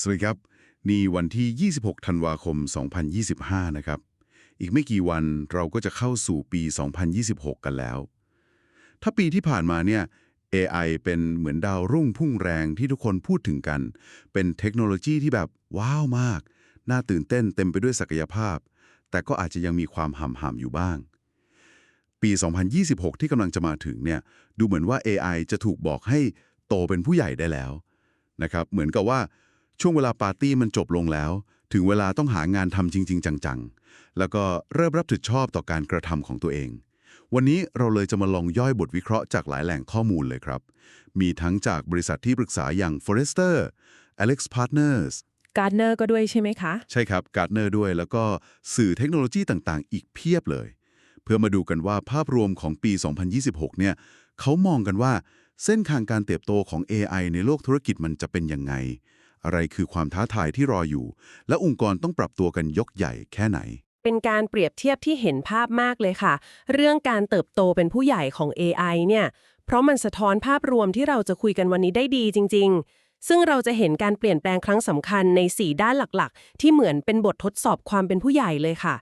สวัสดีครับ นี่วันที่ 26 ธันวาคม 2025 นะครับ อีกไม่กี่วันเราก็จะเข้าสู่ปี 2026 กันแล้ว ถ้าปีที่ผ่านมาเนี่ย AI เป็นเหมือนดาวรุ่งพุ่งแรงที่ทุกคนพูดถึงกัน เป็นเทคโนโลยีที่แบบว้าวมาก น่าตื่นเต้นเต็มไปด้วยศักยภาพ แต่ก็อาจจะยังมีความห่ำๆอยู่บ้าง ปี 2026 ที่กำลังจะมาถึงเนี่ย ดูเหมือนว่า AI จะถูกบอกให้โตเป็นผู้ใหญ่ได้แล้วนะครับ เหมือนกับว่า ช่วงเวลาปาร์ตี้มันจบลงแล้ว ถึงเวลาต้องหางานทำจริง ๆ จังๆ แล้วก็เริ่มรับผิดชอบต่อการกระทำของตัวเอง วันนี้เราเลยจะมาลองย่อยบทวิเคราะห์จากหลายแหล่งข้อมูลเลยครับ มีทั้งจากบริษัทที่ปรึกษาอย่าง Forrester Alex Partners การ์เนอร์ก็ด้วยใช่ไหมคะ ใช่ครับ Gartner ด้วย แล้วก็สื่อเทคโนโลยีต่างๆ อีกเพียบเลย เพื่อมาดูกันว่าภาพรวมของปี 2026 เนี่ยเขามองกันว่าเส้นทางการเติบโตของ AI ในโลกธุรกิจมันจะเป็นยังไง อะไรคือความท้าทายที่รออยู่ และองค์กรต้องปรับตัวกันยกใหญ่แค่ไหน เป็นการเปรียบเทียบที่เห็นภาพมากเลยค่ะ เรื่องการเติบโตเป็นผู้ใหญ่ของ AI เนี่ย เพราะมันสะท้อนภาพรวมที่เราจะคุยกันวันนี้ได้ดีจริง ๆ ซึ่งเราจะเห็นการเปลี่ยนแปลงครั้งสำคัญใน 4 ด้านหลักๆ ที่เหมือนเป็นบททดสอบความเป็นผู้ใหญ่เลยค่ะ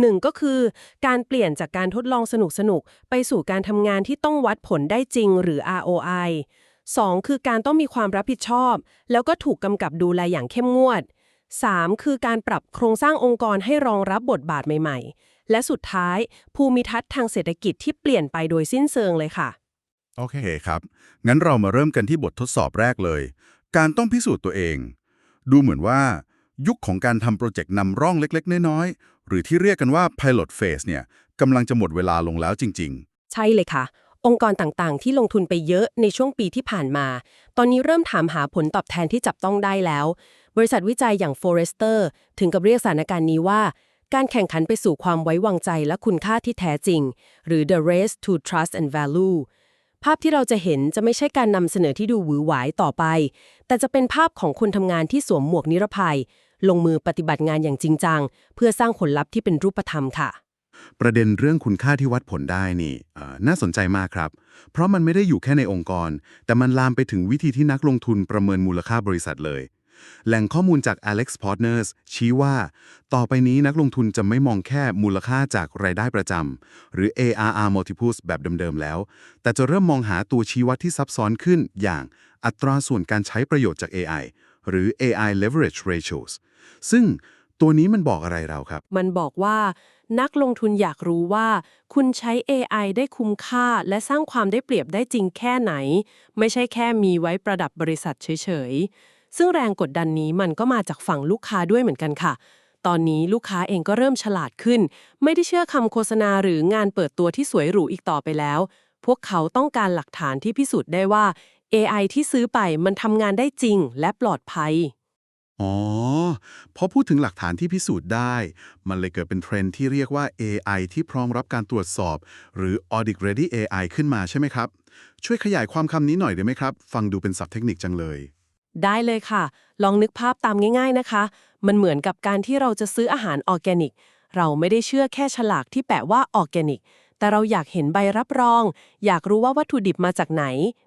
หนึ่งก็คือการเปลี่ยนจากการทดลองสนุกๆ ไปสู่การทำงานที่ต้องวัดผลได้จริงหรือ ROI 2 คือการต้องมีความรับผิดชอบ แล้วก็ถูกกำกับดูแลอย่างเข้มงวด 3. คือการปรับโครงสร้างองค์กรให้รองรับบทบาทใหม่ ๆ และสุดท้าย ภูมิทัศน์ทางเศรษฐกิจที่เปลี่ยนไปโดยสิ้นเชิงเลยค่ะ โอเคครับ งั้นเรามาเริ่มกันที่บททดสอบแรกเลย การต้องพิสูจน์ตัวเอง ดูเหมือนว่า ยุคของการทำโปรเจกต์นำร่องเล็ก ๆ น้อยๆหรือที่เรียกกันว่า pilot phase เนี่ยกำลังจะหมดเวลาลงแล้วจริงใช่เลยค่ะ องค์กรต่างๆ ที่ลงทุนไปเยอะในช่วงปีที่ผ่านมา ตอนนี้เริ่มถามหาผลตอบแทนที่จับต้องได้แล้ว บริษัทวิจัยอย่าง Forrester ถึงกับเรียกสถานการณ์นี้ว่า การแข่งขันไปสู่ความไว้วางใจและคุณค่าที่แท้จริง หรือ the race to trust and value ภาพที่เราจะเห็นจะไม่ใช่การนำเสนอที่ดูหวือหวายต่อไป แต่จะเป็นภาพของคนทำงานที่สวมหมวกนิรภัย ลงมือปฏิบัติงานอย่างจริงจัง เพื่อสร้างผลลัพธ์ที่เป็นรูปธรรมค่ะ ประเด็นเรื่องคุณค่าที่วัดผลได้นี่น่าสนใจมากครับ เพราะมันไม่ได้อยู่แค่ในองค์กร แต่มันลามไปถึงวิธีที่นักลงทุนประเมินมูลค่าบริษัทเลย แหล่งข้อมูลจาก Alex Partners ชี้ว่า ต่อไปนี้นักลงทุนจะไม่มองแค่มูลค่าจากรายได้ประจำหรือ ARR multiples แบบเดิมๆแล้ว แต่จะเริ่มมองหาตัวชี้วัดที่ซับซ้อนขึ้น อย่างอัตราส่วนการใช้ประโยชน์จาก AI หรือ AI leverage ratios ซึ่งตัวนี้มันบอกอะไรเราครับ มันบอกว่า นักลงทุนอยากรู้ว่า คุณใช้ AI ได้คุ้มค่า และสร้างความได้เปรียบได้จริงแค่ไหน ไม่ใช่แค่มีไว้ประดับบริษัทเฉยๆ ซึ่งแรงกดดันนี้มันก็มาจากฝั่งลูกค้าด้วยเหมือนกันค่ะ ตอนนี้ลูกค้าเองก็เริ่มฉลาดขึ้น ไม่ได้เชื่อคำโฆษณาหรืองานเปิดตัวที่สวยหรูอีกต่อไปแล้ว พวกเขาต้องการหลักฐานที่พิสูจน์ได้ว่า AI ที่ซื้อไปมันทำงานได้จริงและปลอดภัย อ๋อพอพูดถึงหลักฐานที่พิสูจน์ได้ มันเลยเกิดเป็นเทรนด์ที่เรียกว่า AI ที่พร้อมรับการตรวจสอบ หรือ Audit Ready AI ขึ้นมาใช่ไหมครับ ช่วยขยายความคำนี้หน่อยได้ไหมครับ ฟังดูเป็นศัพท์เทคนิคจังเลย ได้เลยค่ะ ลองนึกภาพตามง่าย ๆนะคะ มันเหมือนกับการที่เราจะซื้ออาหารออร์แกนิก เราไม่ได้เชื่อแค่ฉลากที่แปะว่าออร์แกนิก แต่เราอยากเห็นใบรับรอง อยากรู้ว่าวัตถุดิบมาจากไหน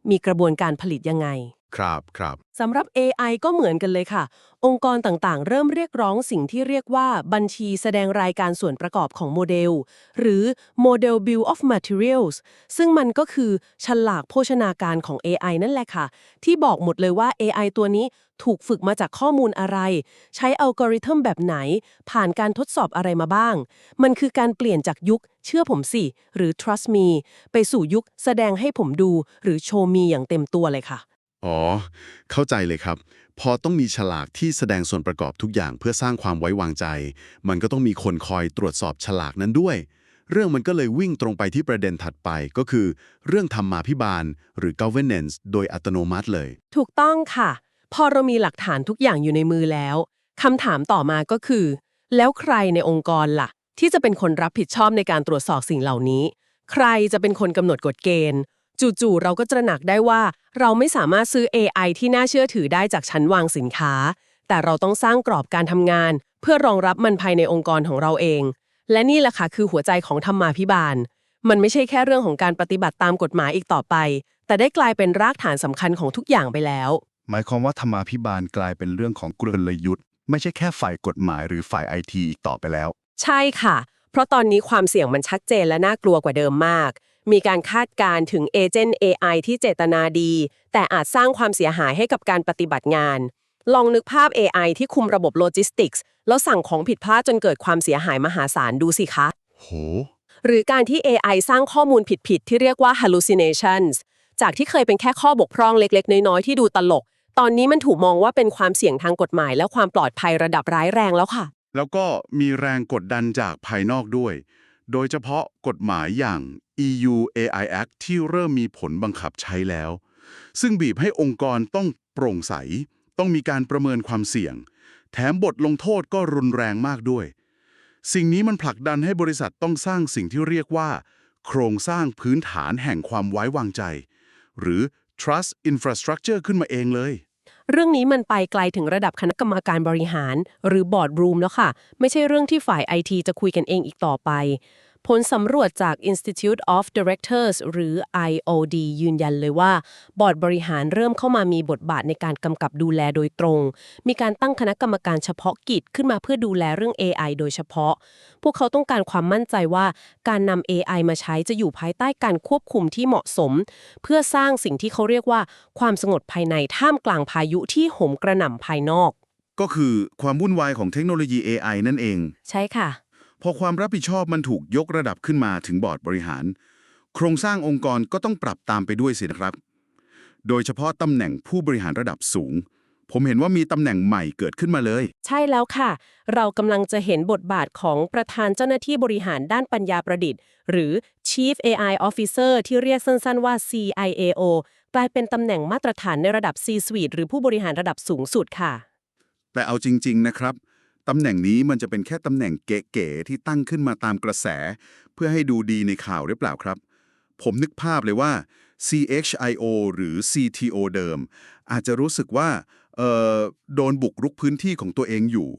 มีกระบวนการผลิตยังไง ครับครับสำหรับ AI ก็เหมือนกันเลยค่ะ องค์กรต่างๆ เริ่มเรียกร้องสิ่งที่เรียกว่าบัญชีแสดงรายการส่วนประกอบของโมเดล หรือ Model Bill of Materials ซึ่งมันก็คือฉลากโภชนาการของ AI นั่นแหละค่ะ ที่บอกหมดเลยว่า AI ตัวนี้ถูกฝึกมาจากข้อมูลอะไร ใช้อัลกอริทึมแบบไหน ผ่านการทดสอบอะไรมาบ้าง มันคือการเปลี่ยนจากยุค เชื่อผมสิ หรือ trust me ไปสู่ยุคแสดงให้ผมดู หรือ show me อย่างเต็มตัวเลยค่ะ อ๋อ เข้าใจเลยครับ พอต้องมีฉลากที่แสดงส่วนประกอบทุกอย่างเพื่อสร้างความไว้วางใจ มันก็ต้องมีคนคอยตรวจสอบฉลากนั้นด้วย เรื่องมันก็เลยวิ่งตรงไปที่ประเด็นถัดไปก็คือ เรื่องธรรมาภิบาล หรือ governance โดยอัตโนมัติเลย ถูกต้องค่ะ พอเรามีหลักฐานทุกอย่างอยู่ในมือแล้วคำถามต่อมาก็คือ แล้วใครในองค์กรล่ะ ที่จะเป็นคนรับผิดชอบในการตรวจสอบสิ่งเหล่านี้ ใครจะเป็นคนกำหนดกฎเกณฑ์ จู่ๆเราก็ตระหนักได้ว่า เราไม่สามารถซื้อ AI ที่น่าเชื่อถือได้จากชั้นวางสินค้า แต่เราต้องสร้างกรอบการทำงาน เพื่อรองรับมันภายในองค์กรของเราเอง และนี่แหละค่ะคือหัวใจของธรรมาภิบาล มันไม่ใช่แค่เรื่องของการปฏิบัติตามกฎหมายอีกต่อไป แต่ได้กลายเป็นรากฐานสำคัญของทุกอย่างไปแล้ว หมายความว่าธรรมาภิบาลกลายเป็นเรื่องของกลยุทธ์ไม่ใช่แค่ฝ่ายกฎหมายหรือฝ่ายไอทีอีกต่อไปแล้ว ใช่ค่ะ เพราะตอนนี้ความเสี่ยงมันชัดเจนและน่ากลัวกว่าเดิมมาก มีการคาดการณ์ถึงเอเจนต์ AI ที่เจตนาดี แต่อาจสร้างความเสียหายให้กับการปฏิบัติงาน ลองนึกภาพ AI ที่คุมระบบโลจิสติกส์แล้วสั่งของผิดพลาดจนเกิดความเสียหายมหาศาลดูสิคะ โห หรือการที่ AI สร้างข้อมูลผิดๆที่เรียกว่า hallucinations จากที่เคยเป็นแค่ข้อบกพร่องเล็ก ๆ น้อยๆที่ดูตลก ตอนนี้มันถูกมองว่าเป็นความเสี่ยงทางกฎหมาย และความปลอดภัยระดับร้ายแรงแล้วค่ะ แล้วก็มีแรงกดดันจากภายนอกด้วย โดยเฉพาะกฎหมายอย่าง EU AI Act ที่เริ่มมีผลบังคับใช้แล้ว ซึ่งบีบให้องค์กรต้องโปร่งใส ต้องมีการประเมินความเสี่ยง แถมบทลงโทษก็รุนแรงมากด้วย สิ่งนี้มันผลักดันให้บริษัทต้องสร้างสิ่งที่เรียกว่า โครงสร้างพื้นฐานแห่งความไว้วางใจ หรือ trust infrastructure ขึ้นมาเองเลย เรื่องนี้มันไปไกลถึงระดับคณะกรรมการบริหาร หรือบอร์ดรูมแล้วค่ะ ไม่ใช่เรื่องที่ฝ่ายไอทีจะคุยกันเองอีกต่อไป ผลสำรวจจาก Institute of Directors หรือ IOD ยืนยันเลยว่า บอร์ดบริหารเริ่มเข้ามามีบทบาทในการกำกับดูแลโดยตรง มีการตั้งคณะกรรมการเฉพาะกิจขึ้นมาเพื่อดูแลเรื่อง AI โดยเฉพาะ พวกเขาต้องการความมั่นใจว่าการนำ AI มาใช้จะอยู่ภายใต้การควบคุมที่เหมาะสม เพื่อสร้างสิ่งที่เขาเรียกว่า ความสงบภายในท่ามกลางพายุที่โหมกระหน่ำภายนอก ก็คือความวุ่นวายของเทคโนโลยี AI นั่นเอง ใช่ค่ะ พอความรับผิดชอบมันถูกยกระดับขึ้นมาถึงบอร์ดบริหาร โครงสร้างองค์กรก็ต้องปรับตามไปด้วยสินะครับ โดยเฉพาะตำแหน่งผู้บริหารระดับสูง ผมเห็นว่ามีตำแหน่งใหม่เกิดขึ้นมาเลย ใช่แล้วค่ะ เรากำลังจะเห็นบทบาทของประธานเจ้าหน้าที่บริหารด้านปัญญาประดิษฐ์ หรือ Chief AI Officer ที่เรียกสั้นๆว่า CIAO กลายเป็นตำแหน่งมาตรฐานในระดับ C-suite หรือผู้บริหารระดับสูงสุดค่ะ แต่เอาจริง ๆ นะครับ ตำแหน่งนี้มันจะเป็นแค่ตำแหน่งเก๋ๆที่ตั้งขึ้นมาตามกระแส เพื่อให้ดูดีในข่าวหรือเปล่าครับ ผมนึกภาพเลยว่า CHIO หรือ CTO เดิม อาจจะรู้สึกว่าโดนบุกรุกพื้นที่ของตัวเองอยู่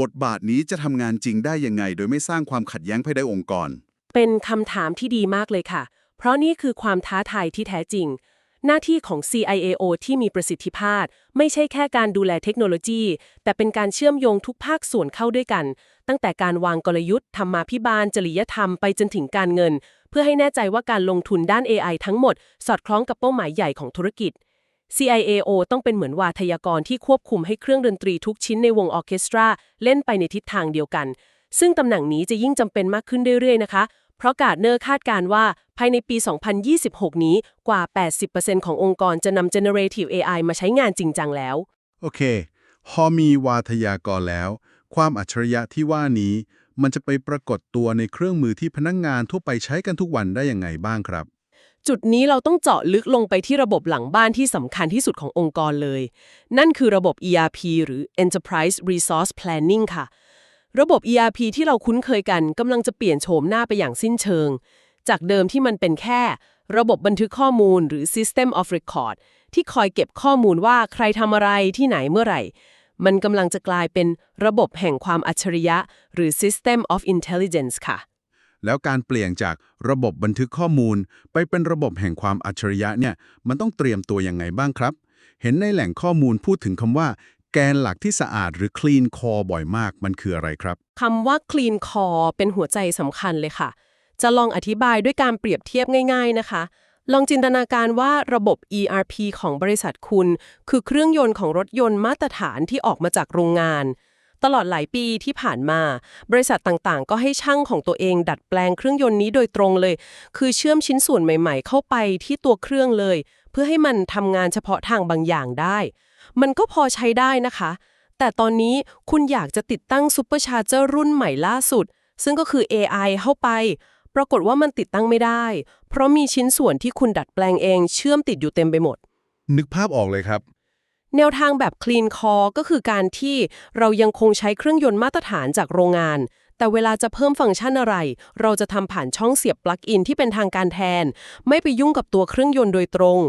บทบาทนี้จะทำงานจริงได้ยังไง โดยไม่สร้างความขัดแย้งภายในองค์กร เป็นคำถามที่ดีมากเลยค่ะ เพราะนี่คือความท้าทายที่แท้จริง หน้าที่ของ CIAO ที่มีประสิทธิภาพ ไม่ใช่แค่การดูแลเทคโนโลยี แต่เป็นการเชื่อมโยงทุกภาคส่วนเข้าด้วยกัน ตั้งแต่การวางกลยุทธ์ธรรมาภิบาล จริยธรรมไปจนถึงการเงิน เพื่อให้แน่ใจว่าการลงทุนด้าน AI ทั้งหมด สอดคล้องกับเป้าหมายใหญ่ของธุรกิจ CIAO ต้องเป็นเหมือนวาทยากรที่ควบคุมให้เครื่องดนตรีทุกชิ้นในวงออเคสตราเล่นไปในทิศทางเดียวกัน ซึ่งตำแหน่งนี้จะยิ่งจำเป็นมากขึ้นเรื่อยๆนะคะ เพราะการเนอร์คาดการณ์ว่าภายในปี 2026 นี้กว่า 80%ขององค์กรจะนำ generative AI มาใช้งานจริงจังแล้ว โอเค พอมีวาทยากรแล้ว ความอัจฉริยะที่ว่านี้ มันจะไปปรากฏตัวในเครื่องมือที่พนักงงานทั่วไปใช้กันทุกวันได้ยังไงบ้างครับ จุดนี้เราต้องเจาะลึกลงไปที่ระบบหลังบ้านที่สำคัญที่สุดขององค์กรเลย นั่นคือระบบ ERP หรือ Enterprise Resource Planning ค่ะ ระบบ ERP ที่เราคุ้นเคยกันกำลังจะเปลี่ยนโฉมหน้าไปอย่างสิ้นเชิง จากเดิมที่มันเป็นแค่ ระบบบันทึกข้อมูลหรือ System of Record ที่คอยเก็บข้อมูลว่าใครทำอะไรที่ไหนเมื่อไหร่ มันกำลังจะกลายเป็นระบบแห่งความอัจฉริยะ หรือ System of Intelligence ค่ะ แล้วการเปลี่ยนจากระบบบันทึกข้อมูล ไปเป็นระบบแห่งความอัจฉริยะเนี่ยมันต้องเตรียมตัวยังไงบ้างครับ เห็นในแหล่งข้อมูลพูดถึงคำว่า แกนหลักที่สะอาดหรือ clean core บ่อยมากมันคืออะไรครับ คำว่า clean core เป็นหัวใจสำคัญเลยค่ะ จะลองอธิบายด้วยการเปรียบเทียบง่าย ๆนะคะ ลองจินตนาการว่าระบบ ERP ของบริษัทคุณ คือเครื่องยนต์ของรถยนต์มาตรฐานที่ออกมาจากโรงงาน ตลอดหลายปีที่ผ่านมา บริษัทต่างๆ ก็ให้ช่างของตัวเองดัดแปลงเครื่องยนต์นี้โดยตรงเลย คือเชื่อมชิ้นส่วนใหม่ ๆ เข้าไปที่ตัวเครื่องเลย เพื่อให้มันทำงานเฉพาะทางบางอย่างได้ มันก็พอใช้ได้นะคะ แต่ตอนนี้คุณอยากจะติดตั้งซูเปอร์ชาร์เจอร์รุ่นใหม่ล่าสุด ซึ่งก็คือ AI เข้าไป ปรากฏว่ามันติดตั้งไม่ได้ เพราะมีชิ้นส่วนที่คุณดัดแปลงเองเชื่อมติดอยู่เต็มไปหมด นึกภาพออกเลยครับ แนวทางแบบ Clean Core ก็คือการที่เรายังคงใช้เครื่องยนต์มาตรฐานจากโรงงาน แต่เวลาจะเพิ่มฟังก์ชันอะไร เราจะทำผ่านช่องเสียบปลั๊กอินที่เป็นทางการแทน ไม่ไปยุ่งกับตัวเครื่องยนต์โดยตรง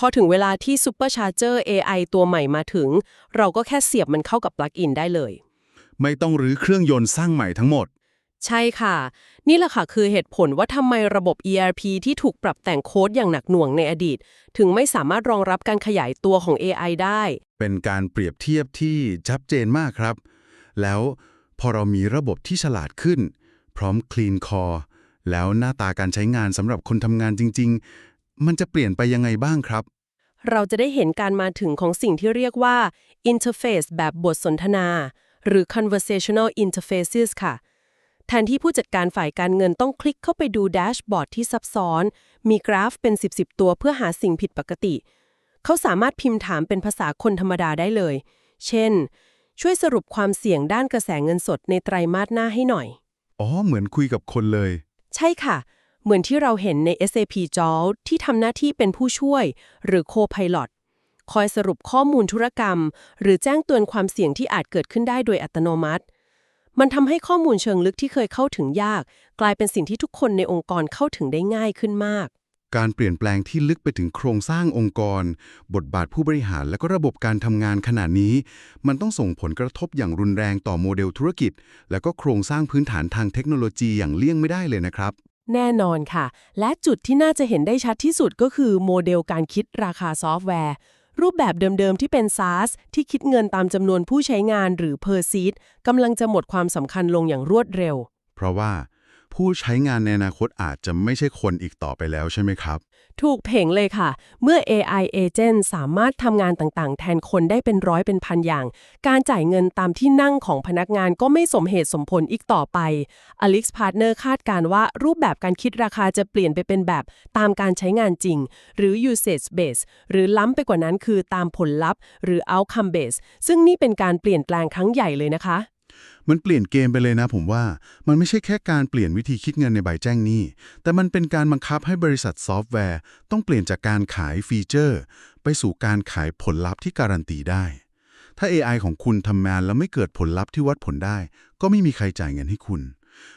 พอถึงเวลาที่ Supercharger AI ตัวใหม่มาถึง เราก็แค่เสียบมันเข้ากับปลั๊กอินได้เลย ไม่ต้องรื้อเครื่องยนต์สร้างใหม่ทั้งหมด ใช่ค่ะ นี่แหละค่ะคือเหตุผลว่าทำไมระบบ ERP ที่ถูกปรับแต่งโค้ดอย่างหนักหน่วงในอดีต ถึงไม่สามารถรองรับการขยายตัวของ AI ได้ เป็นการเปรียบเทียบที่ชัดเจนมากครับ แล้วพอเรามีระบบที่ฉลาดขึ้น พร้อม Clean Core แล้วหน้าตาการใช้งานสำหรับคนทำงานจริงๆ มันจะเปลี่ยนไปยังไงบ้างครับ เราจะได้เห็นการมาถึงของสิ่งที่เรียกว่า Interface แบบบทสนทนา หรือ Conversational Interfaces ค่ะ แทนที่ผู้จัดการฝ่ายการเงินต้องคลิกเข้าไปดูแดชบอร์ดที่ซับซ้อน มีกราฟเป็น 10 10 ตัวเพื่อหาสิ่งผิดปกติ เขาสามารถพิมพ์ถามเป็นภาษาคนธรรมดาได้เลย เช่น ช่วยสรุปความเสี่ยงด้านกระแสเงินสดในไตรมาสหน้าให้หน่อย อ๋อ เหมือนคุยกับคนเลย ใช่ค่ะ เหมือนที่เราเห็นใน SAP JOLT ที่ทำหน้าที่เป็นผู้ช่วย หรือ Co-Pilot คอยสรุปข้อมูลธุรกรรม หรือแจ้งเตือนความเสี่ยงที่อาจเกิดขึ้นได้โดยอัตโนมัติ มันทำให้ข้อมูลเชิงลึกที่เคยเข้าถึงยาก กลายเป็นสิ่งที่ทุกคนในองค์กรเข้าถึงได้ง่ายขึ้นมาก การเปลี่ยนแปลงที่ลึกไปถึงโครงสร้างองค์กร บทบาทผู้บริหารและก็ระบบการทำงานขนาดนี้ มันต้องส่งผลกระทบอย่างรุนแรงต่อโมเดลธุรกิจ และก็โครงสร้างพื้นฐานทางเทคโนโลยีอย่างเลี่ยงไม่ได้เลยนะครับ แน่นอนค่ะ และจุดที่น่าจะเห็นได้ชัดที่สุดก็คือโมเดลการคิดราคาซอฟต์แวร์ รูปแบบเดิมๆที่เป็น SaaS ที่คิดเงินตามจำนวนผู้ใช้งานหรือ per seat กำลังจะหมดความสำคัญลงอย่างรวดเร็ว เพราะว่าผู้ใช้งานในอนาคตอาจจะไม่ใช่คนอีกต่อไปแล้วใช่ไหมครับ ถูกเพ่งเลยค่ะ เมื่อ AI agent สามารถทำงานต่างๆ แทนคนได้เป็นร้อยเป็นพันอย่าง การจ่ายเงินตามที่นั่งของพนักงานก็ไม่สมเหตุสมผลอีกต่อไป Alex Partner คาดการว่ารูปแบบการคิดราคาจะเปลี่ยนไปเป็นแบบตามการใช้งานจริง หรือ usage base หรือล้ำไปกว่านั้นคือตามผลลัพธ์ หรือ outcome base ซึ่งนี่เป็นการเปลี่ยนแปลงครั้งใหญ่เลยนะคะ มันเปลี่ยนเกมไปเลยนะผมว่ามันไม่ใช่แค่การเปลี่ยนวิธีคิดเงินในใบแจ้งหนี้ แต่มันเป็นการบังคับให้บริษัทซอฟต์แวร์ ต้องเปลี่ยนจากการขายฟีเจอร์ ไปสู่การขายผลลัพธ์ที่การันตีได้ ถ้า AI ของคุณทำงานแล้วไม่เกิดผลลัพธ์ที่วัดผลได้ ก็ไม่มีใครจ่ายเงินให้คุณ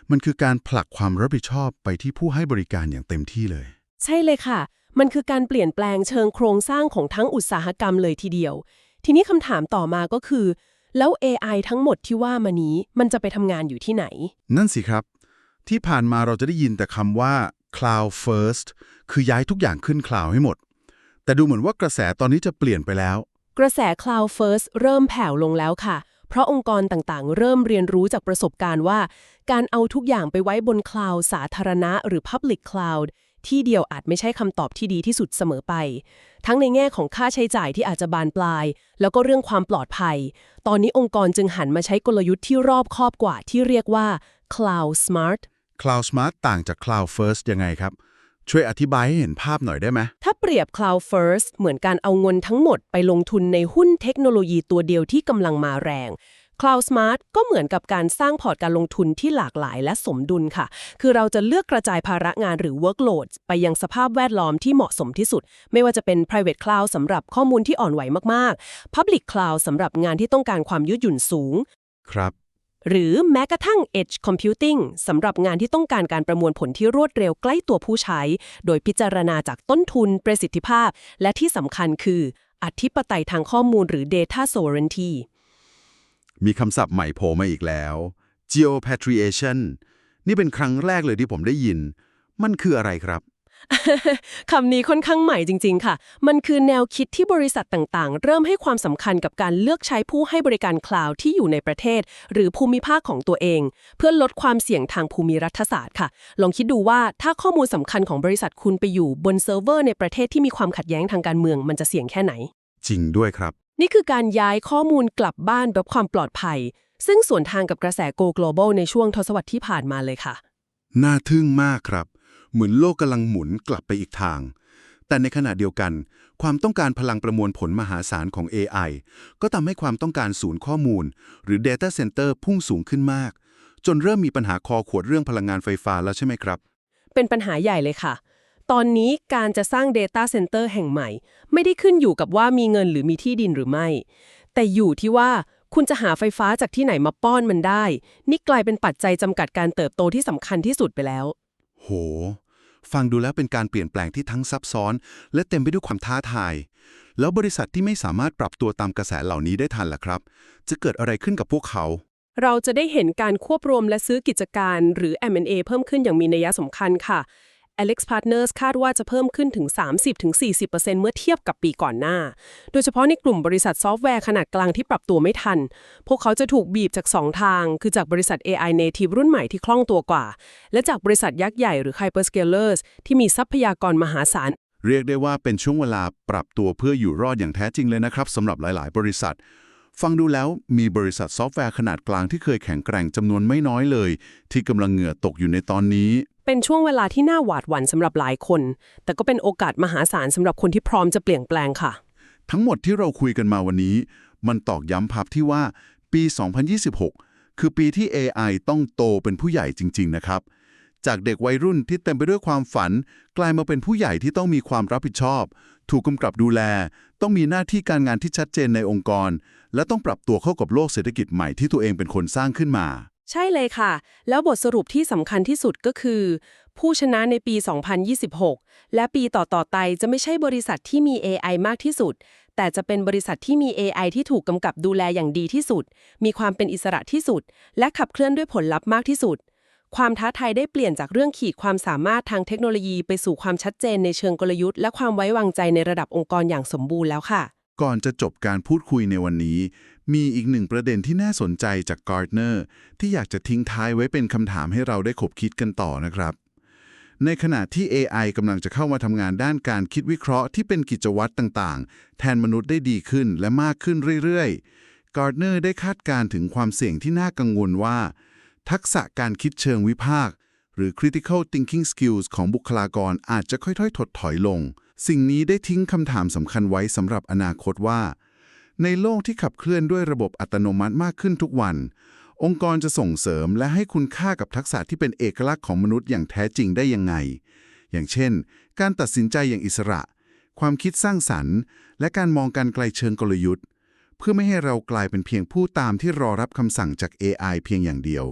มันคือการผลักความรับผิดชอบไปที่ผู้ให้บริการอย่างเต็มที่เลย ใช่เลยค่ะ มันคือการเปลี่ยนแปลงเชิงโครงสร้างของทั้งอุตสาหกรรมเลยทีเดียว ทีนี้คำถามต่อมาก็คือ แล้ว AI ทั้งหมดที่ว่ามานี้มันจะไปทำงานอยู่ที่ไหน นั่นสิครับ ที่ผ่านมาเราจะได้ยินแต่คำว่า cloud first คือย้ายทุกอย่างขึ้น cloud ให้หมด แต่ดูเหมือนว่ากระแสตอนนี้จะเปลี่ยนไปแล้ว กระแส Cloud First เริ่มแผ่วลงแล้วค่ะ เพราะองค์กรต่างๆ เริ่มเรียนรู้จากประสบการณ์ว่า การเอาทุกอย่างไปไว้บนคลาวด์สาธารณะ หรือ Public Cloud ที่เดียวอาจไม่ใช่คำตอบที่ดีที่สุดเสมอไป ทั้งในแง่ของค่าใช้จ่ายที่อาจจะบานปลาย แล้วก็เรื่องความปลอดภัย ตอนนี้องค์กรจึงหันมาใช้กลยุทธ์ที่รอบคอบกว่าที่เรียกว่า Cloud Smart cloud smart ต่างจาก cloud first ยังไงครับช่วยอธิบายให้เห็นภาพหน่อยได้ไหม ถ้าเปรียบ Cloud First เหมือนการเอาเงินทั้งหมดไปลงทุนในหุ้นเทคโนโลยีตัวเดียวที่กำลังมาแรง Cloud Smart ก็เหมือนกับการสร้างพอร์ตการลงทุนที่หลากหลายและสมดุลค่ะ คือเราจะเลือกกระจายภาระงานหรือ workload ไปยังสภาพแวดล้อมที่เหมาะสมที่สุด ไม่ว่าจะเป็น private cloud สำหรับข้อมูลที่อ่อนไหวมากๆ public cloud สำหรับงานที่ต้องการความยืดหยุ่นสูง ครับ หรือแม้กระทั่ง Edge Computing สำหรับงานที่ต้องการการประมวลผลที่รวดเร็วใกล้ตัวผู้ใช้ โดยพิจารณาจากต้นทุน ประสิทธิภาพ และที่สำคัญคือ อธิปไตยทางข้อมูลหรือ Data Sovereignty มีคำศัพท์ใหม่โผล่มาอีกแล้ว geopatriation นี่เป็นครั้งแรกเลยที่ผมได้ยิน มันคืออะไรครับ คำนี้ค่อนข้างใหม่จริง ๆ ค่ะ มันคือแนวคิดที่บริษัทต่างๆ เริ่มให้ความสำคัญกับการเลือกใช้ผู้ให้บริการคลาวด์ที่อยู่ในประเทศ หรือภูมิภาคของตัวเอง เพื่อลดความเสี่ยงทางภูมิรัฐศาสตร์ค่ะ ลองคิดดูว่าถ้าข้อมูลสำคัญของบริษัทคุณไปอยู่บนเซิร์ฟเวอร์ในประเทศที่มีความขัดแย้งทางการเมือง มันจะเสี่ยงแค่ไหน จริงด้วยครับ นี่คือการย้ายข้อมูลกลับบ้านแบบความปลอดภัย ซึ่งส่วนทางกับกระแส Go Global ในช่วงทศวรรษที่ผ่านมาเลยค่ะ น่าทึ่งมากครับ เหมือนโลกกำลังหมุนกลับไปอีกทาง แต่ในขณะเดียวกัน ความต้องการพลังประมวลผลมหาศาลของ AI ก็ทำให้ความต้องการศูนย์ข้อมูล หรือ Data Center พุ่งสูงขึ้นมาก จนเริ่มมีปัญหาคอขวดเรื่องพลังงานไฟฟ้าแล้วใช่ไหมครับ เป็นปัญหาใหญ่เลยค่ะ ตอนนี้การจะสร้าง Data Center แห่งใหม่ ไม่ได้ขึ้นอยู่กับว่ามีเงินหรือมีที่ดินหรือไม่ แต่อยู่ที่ว่าคุณจะหาไฟฟ้าจากที่ไหนมาป้อนมันได้ นี่กลายเป็นปัจจัยจำกัดการเติบโตที่สำคัญที่สุดไปแล้ว โห ฟังดูแล้วเป็นการเปลี่ยนแปลงที่ทั้งซับซ้อน และเต็มไปด้วยความท้าทาย แล้วบริษัทที่ไม่สามารถปรับตัวตามกระแสเหล่านี้ได้ทันล่ะครับ จะเกิดอะไรขึ้นกับพวกเขา เราจะได้เห็นการควบรวมและซื้อกิจการ หรือ M&A เพิ่มขึ้นอย่างมีนัยสำคัญค่ะ Alex Partners คาดว่าจะเพิ่มขึ้นถึง 30-40%เมื่อเทียบกับปีก่อนหน้า โดยเฉพาะในกลุ่มบริษัทซอฟต์แวร์ขนาดกลางที่ปรับตัวไม่ทัน พวกเขาจะถูกบีบจาก 2 ทาง คือจากบริษัท AI native รุ่นใหม่ที่คล่องตัวกว่า และจากบริษัทยักษ์ใหญ่หรือ hyperscalers ที่มีทรัพยากรมหาศาลเรียกได้ว่าเป็นช่วงเวลาปรับตัวเพื่ออยู่รอดอย่างแท้จริงเลยนะครับสำหรับหลาย ๆ บริษัท ฟังดูแล้วมีบริษัทซอฟต์แวร์ขนาดกลางที่เคยแข็งแกร่งจำนวนไม่น้อยเลย ที่กำลังเหงื่อตกอยู่ในตอนนี้ เป็นช่วงเวลาที่น่าหวาดหวั่นสำหรับหลายคน แต่ก็เป็นโอกาสมหาศาลสำหรับคนที่พร้อมจะเปลี่ยนแปลงค่ะ ทั้งหมดที่เราคุยกันมาวันนี้ มันตอกย้ำภาพที่ว่าปี 2026 คือปีที่ AI ต้องโตเป็นผู้ใหญ่จริง ๆ นะครับ จากเด็กวัยรุ่นที่เต็มไปด้วยความฝัน กลายมาเป็นผู้ใหญ่ที่ต้องมีความรับผิดชอบ ถูกกำกับดูแล ต้องมีหน้าที่การงานที่ชัดเจนในองค์กร และต้องปรับตัวเข้ากับโลกเศรษฐกิจใหม่ที่ตัวเองเป็นคนสร้างขึ้นมา ใช่เลยค่ะ แล้วบทสรุปที่สำคัญที่สุดก็คือ ผู้ชนะในปี 2026 และปีต่อๆไปจะไม่ใช่บริษัทที่มี AI มากที่สุด แต่จะเป็นบริษัทที่มี AI ที่ถูกกำกับดูแลอย่างดีที่สุด มีความเป็นอิสระที่สุด และขับเคลื่อนด้วยผลลัพธ์มากที่สุด ความท้าทายได้เปลี่ยนจากเรื่องขีดความสามารถทางเทคโนโลยีไปสู่ความชัดเจนในเชิงกลยุทธ์และความไว้วางใจในระดับองค์กรอย่างสมบูรณ์แล้วค่ะ ก่อนจะจบการพูดคุยในวันนี้ มีอีกหนึ่งประเด็นที่น่าสนใจจาก Gartner ที่อยากจะทิ้งท้ายไว้เป็นคำถามให้เราได้ขบคิดกันต่อนะครับ ในขณะที่ AI กำลังจะเข้ามาทำงานด้านการคิดวิเคราะห์ที่เป็นกิจวัตรต่างๆ แทนมนุษย์ได้ดีขึ้นและมากขึ้นเรื่อยๆ Gartner ได้คาดการณ์ถึงความเสี่ยงที่น่ากังวลว่า ทักษะการคิดเชิงวิพากษ์หรือ critical thinking skills ของบุคลากรอาจจะค่อยๆ ถดถอยลง สิ่งนี้ได้ทิ้งคำถามสำคัญไว้สำหรับอนาคตว่า ในโลกที่ขับเคลื่อนด้วยระบบอัตโนมัติมากขึ้นทุกวัน องค์กรจะส่งเสริมและให้คุณค่ากับทักษะที่เป็นเอกลักษณ์ของมนุษย์อย่างแท้จริงได้ยังไง อย่างเช่น การตัดสินใจอย่างอิสระ ความคิดสร้างสรรค์ และการมองการไกลเชิงกลยุทธ์ เพื่อไม่ให้เรากลายเป็นเพียงผู้ตามที่รอรับคำสั่งจาก AI เพียงอย่างเดียว